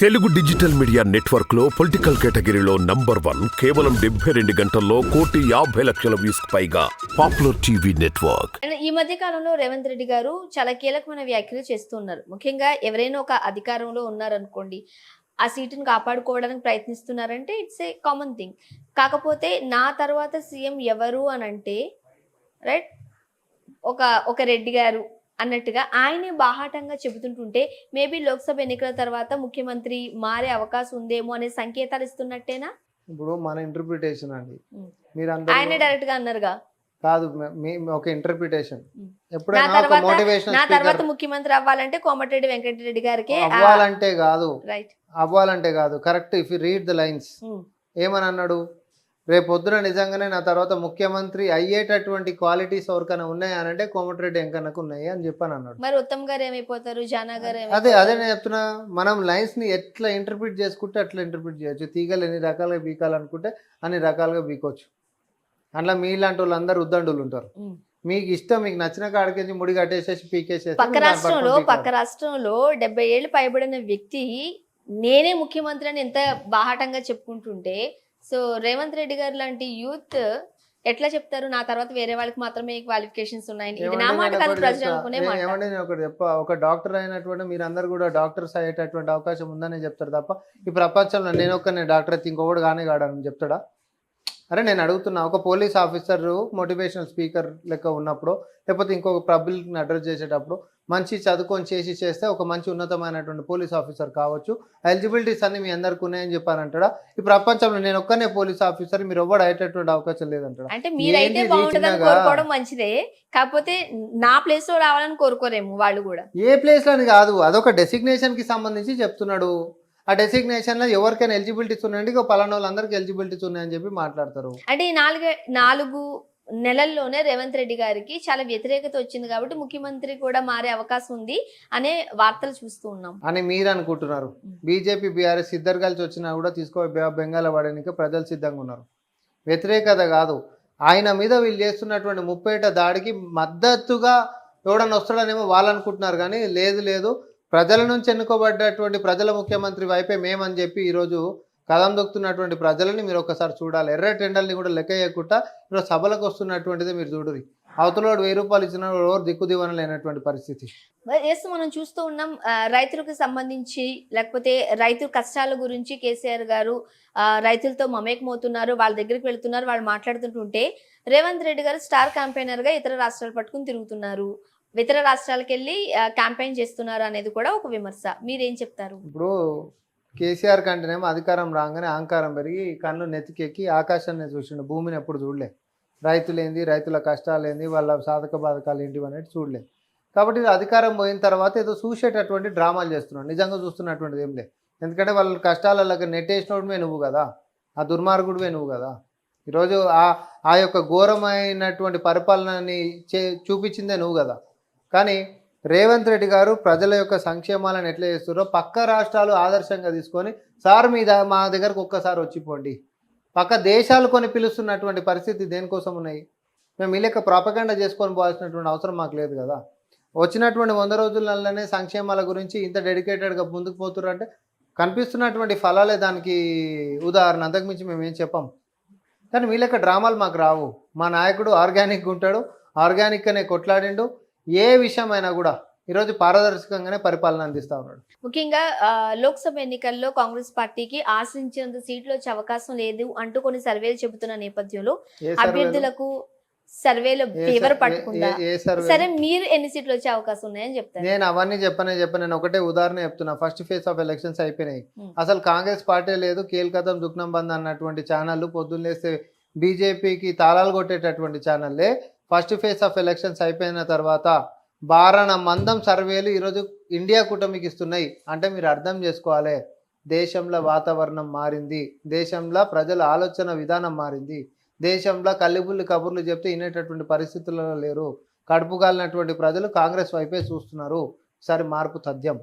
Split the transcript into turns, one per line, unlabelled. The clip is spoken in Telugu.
తెలుగు డిజిటల్ మీడియా నెట్వర్క్లో పొలిటికల్ కేటగిరీలో నంబర్ వన్ కేవలం డెబ్బై రెండు గంటల్లో కోటి యాభై లక్షల వ్యూస్ పైగా పాపులర్ టీవీ నెట్వర్క్.
ఈ మధ్య కాలంలో రేవంత్ రెడ్డి గారు చాలా కీలకమైన వ్యాఖ్యలు చేస్తున్నారు ముఖ్యంగా ఎవరైనా ఒక అధికారంలో ఉన్నారనుకోండి ఆ సీటును కాపాడుకోవడానికి ప్రయత్నిస్తున్నారంటే ఇట్స్ ఏ కామన్ థింగ్ కాకపోతే నా తర్వాత సీఎం ఎవరు అని అంటే రైట్ ఒక ఒక రెడ్డి గారు అన్నట్టుగా ఆయనే బాహాటంగా చెబుతుంటుంటే మేబీ లోక్సభ ఎన్నికల తర్వాత ముఖ్యమంత్రి మారే అవకాశం ఉందేమో అనే సంకేతాలు ఇస్తున్నట్టేనా?
ఇప్పుడు మన ఇంటర్ప్రిటేషన్ అండి. మీరు
ఆయనే డైరెక్ట్గా అన్నారుగా.
కాదు ఒక ఇంటర్ప్రిటేషన్.
నా తర్వాత ముఖ్యమంత్రి అవ్వాలంటే కోమటిరెడ్డి వెంకటరెడ్డి గారికి
అవ్వాలంటే కాదు.
రైట్
అవ్వాలంటే కాదు. Correct if you read the lines ఏమని అన్నాడు? రేపు పొద్దున నిజంగానే నా తర్వాత ముఖ్యమంత్రి అయ్యేటటువంటి క్వాలిటీస్ ఎవరికైనా ఉన్నాయా అని అంటే కోమటిరెడ్డి వెంకన్నకు ఉన్నాయి అని చెప్పని అన్నాడు.
మరి ఉత్తమ్ గారు ఏమైపోతారు? జానా గారు
అదే? అదే నేను చెప్తున్నా. మనం లైన్స్ని ఎట్లా ఇంటర్ప్రిట్ చేసుకుంటే అట్లా ఇంటర్ప్రిట్ చేయొచ్చు. తీగలు ఎన్ని రకాలుగా బీకాలనుకుంటే అన్ని రకాలుగా బీకొచ్చు. అట్లా మీలాంటి వాళ్ళు అందరు ఉద్దండులు ఉంటారు. మీకు ఇష్టం మీకు నచ్చిన కాడికి ముడి కట్టేసేసి పీకేసేసి
పక్క రాష్ట్రంలో పక్క రాష్ట్రంలో డెబ్బై ఏళ్ళు పైబడిన వ్యక్తి నేనే ముఖ్యమంత్రి అని ఎంత బాహాటంగా చెప్పుకుంటుంటే సో రేవంత్ రెడ్డి గారు లాంటి యూత్ ఎట్లా చెప్తారు? నా తర్వాత వేరే వాళ్ళకి మాత్రమే క్వాలిఫికేషన్స్ ఉన్నాయని. ఇది నా మాట కాదు ప్రజలు. అనుకునే మాట.
ఏమంటే నేను ఒకటి చెప్ప. ఒక డాక్టర్ అయినటువంటి మీరు అందరు కూడా డాక్టర్స్ అయ్యేటటువంటి అవకాశం ఉందని చెప్తారు తప్ప ఈ ప్రపంచంలో నేను ఒక్క డాక్టర్ అయితే ఇంకొకటి కానీ కాడని చెప్తాడా? అరే నేను అడుగుతున్నా ఒక పోలీస్ ఆఫీసర్ మోటివేషనల్ స్పీకర్ లెక్క ఉన్నప్పుడు లేకపోతే ఇంకొక పబ్లిక్ని అడ్రస్ చేసేటప్పుడు మంచి చదువుకొని చేసి చేస్తే ఒక మంచి ఉన్నతమైనటువంటి పోలీస్ ఆఫీసర్ కావచ్చు. ఎలిజిబిలిటీస్ అన్ని మీ అందరికి ఉన్నాయని చెప్పారంటాడా ఈ ప్రపంచంలో నేను ఒక్కనే పోలీస్ ఆఫీసర్ మీరు ఎవ్వడు అయ్యేటటువంటి అవకాశం లేదంటాడా?
అంటే మీరైతే బాగుంటుందని? కోరుకోవడం మంచిదే కాకపోతే నా ప్లేస్లో రావాలని కోరుకోరేమో వాళ్ళు కూడా.
ఏ ప్లేస్లో అని కాదు అదొక డెసిగ్నేషన్కి సంబంధించి చెప్తున్నాడు. ఆ డెసిగ్నేషన్లో ఎవరికైనా ఎలిజిబిలిటీస్ ఉన్నాయండి ఇక పలానా వాళ్ళందరికీ ఎలిజిబిలిటీస్ ఉన్నాయని చెప్పి మాట్లాడతారు.
అంటే నాలుగు నాలుగు నెలల్లోనే రేవంత్ రెడ్డి గారికి చాలా వ్యతిరేకత వచ్చింది కాబట్టి ముఖ్యమంత్రి కూడా మారే అవకాశం ఉంది అనే వార్తలు చూస్తూ ఉన్నాం.
అని మీరు అనుకుంటున్నారు. బీజేపీ బీఆర్ఎస్ ఇద్దరు కలిసి వచ్చినా కూడా తీసుకో బెంగాల్ పడడానికి ప్రజలు సిద్ధంగా ఉన్నారు. వ్యతిరేకత కాదు. ఆయన మీద వీళ్ళు చేస్తున్నటువంటి ముప్పేట దాడికి మద్దతుగా ఎవడన్నా వస్తాడనేమో వాళ్ళు అనుకుంటున్నారు కానీ లేదు లేదు. ప్రజల నుంచి ఎన్నుకోబడ్డటువంటి ప్రజల ముఖ్యమంత్రి వైపే మేమని చెప్పి ఈరోజు కథం దొక్కుతున్నటువంటి ప్రజలని మీరు ఒకసారి చూడాలి. ఎర్ర టెండర్ని కూడా లెక్క వేయకుండా ఈరోజు సభలకు వస్తున్నటువంటిది మీరు చూడురి అవతలోడు వెయ్యి రూపాయలు ఇచ్చిన వాడు ఎవరు దిక్కుదివన లేనటువంటి పరిస్థితి.
ఎస్ మనం చూస్తూ ఉన్నాం రైతులకు సంబంధించి లేకపోతే రైతు కష్టాల గురించి కేసీఆర్ గారు రైతులతో మమేకమవుతున్నారు వాళ్ళ దగ్గరికి వెళ్తున్నారు వాళ్ళు మాట్లాడుతుంటుంటే రేవంత్ రెడ్డి గారు స్టార్ క్యాంపెయినర్గా ఇతర రాష్ట్రాలు పట్టుకుని తిరుగుతున్నారు. ఇతర రాష్ట్రాలకు వెళ్ళి క్యాంపెయిన్ చేస్తున్నారు అనేది కూడా ఒక విమర్శ. మీరేం చెప్తారు?
ఇప్పుడు కేసీఆర్ కంటేనేమో అధికారం రాగానే అహంకారం పెరిగి కళ్ళు నెత్తికెక్కి ఆకాశాన్ని చూసిండు. భూమిని ఎప్పుడు చూడలే. రైతులేంది రైతుల కష్టాలేంది వాళ్ళ సాధక బాధకాలు ఏంటివి అనేది చూడలే. కాబట్టి అధికారం పోయిన తర్వాత ఏదో చూసేటటువంటి డ్రామాలు చేస్తున్నాడు నిజంగా చూస్తున్నటువంటిది ఏం లేదు. ఎందుకంటే వాళ్ళ కష్టాలకి నెట్టేసినోడువే నువ్వు కదా. ఆ దుర్మార్గుడివే నువ్వు కదా. ఈరోజు ఆ ఆ యొక్క ఘోరమైనటువంటి పరిపాలనని చే చూపించిందే నువ్వు కదా. కానీ రేవంత్ రెడ్డి గారు ప్రజల యొక్క సంక్షేమాలను ఎట్లా చేస్తారో పక్క రాష్ట్రాలు ఆదర్శంగా తీసుకొని సార్ మీద మా దగ్గరకు ఒక్కసారి వచ్చిపోండి. పక్క దేశాలు కొని పిలుస్తున్నటువంటి పరిస్థితి దేనికోసం ఉన్నాయి? మేము ఈ లెక్క ప్రాపగండా చేసుకొని పోవాల్సినటువంటి అవసరం మాకు లేదు కదా. వచ్చినటువంటి వంద రోజులలోనే సంక్షేమాల గురించి ఇంత డెడికేటెడ్గా ముందుకు పోతున్నారు అంటే కనిపిస్తున్నటువంటి ఫలాలే దానికి ఉదాహరణ. అంతకుమించి మేము ఏం చెప్పాం. కానీ మీ లెక్క డ్రామాలు మాకు రావు. మా నాయకుడు ఆర్గానిక్గా ఉంటాడు. ఆర్గానిక్ అనే కొట్లాడిండు. ఏ విషయమైనా కూడా ఈరోజు పారదర్శకంగానే పరిపాలన అందిస్తా ఉన్నాడు.
ముఖ్యంగా లోక్సభ ఎన్నికల్లో కాంగ్రెస్ పార్టీకి ఆశించినంత సీట్లు వచ్చే అవకాశం లేదు అంటూ కొన్ని సర్వేలు చెబుతున్న నేపథ్యంలో? అభ్యర్థులకు సర్వేలు ఫేవర్
సర్-
పట్టుకుందా? మీరు ఎన్ని సీట్లు వచ్చే అవకాశం ఉన్నాయని చెప్తారు.
నేను అవన్నీ చెప్పనే చెప్పను నేను ఒకటే ఉదాహరణ చెప్తున్నా. ఫస్ట్ ఫేజ్ ఆఫ్ ఎలక్షన్స్ అయిపోయినాయి. అసలు కాంగ్రెస్ పార్టీ లేదు కేల్కతం దుఃఖం బంద్ అన్నటువంటి ఛానళ్ళు పొద్దున్న లేస్తే బీజేపీకి తాళాలు కొట్టేటటువంటి ఛానల్లే ఫస్ట్ ఫేజ్ ఆఫ్ ఎలక్షన్స్ అయిపోయిన తర్వాత బారణ మందం సర్వేలు ఈరోజు ఇండియా కూటమికి ఇస్తున్నాయి. అంటే మీరు అర్థం చేసుకోవాలి. దేశంలో వాతావరణం మారింది. దేశంలో ప్రజల ఆలోచన విధానం మారింది. దేశంలో కల్లిబుల్లి కబుర్లు చెప్తే వినేటటువంటి పరిస్థితులలో లేరు. కడుపు కాలినటువంటి ప్రజలు కాంగ్రెస్ వైపే చూస్తున్నారు. సరే మార్పు తథ్యం.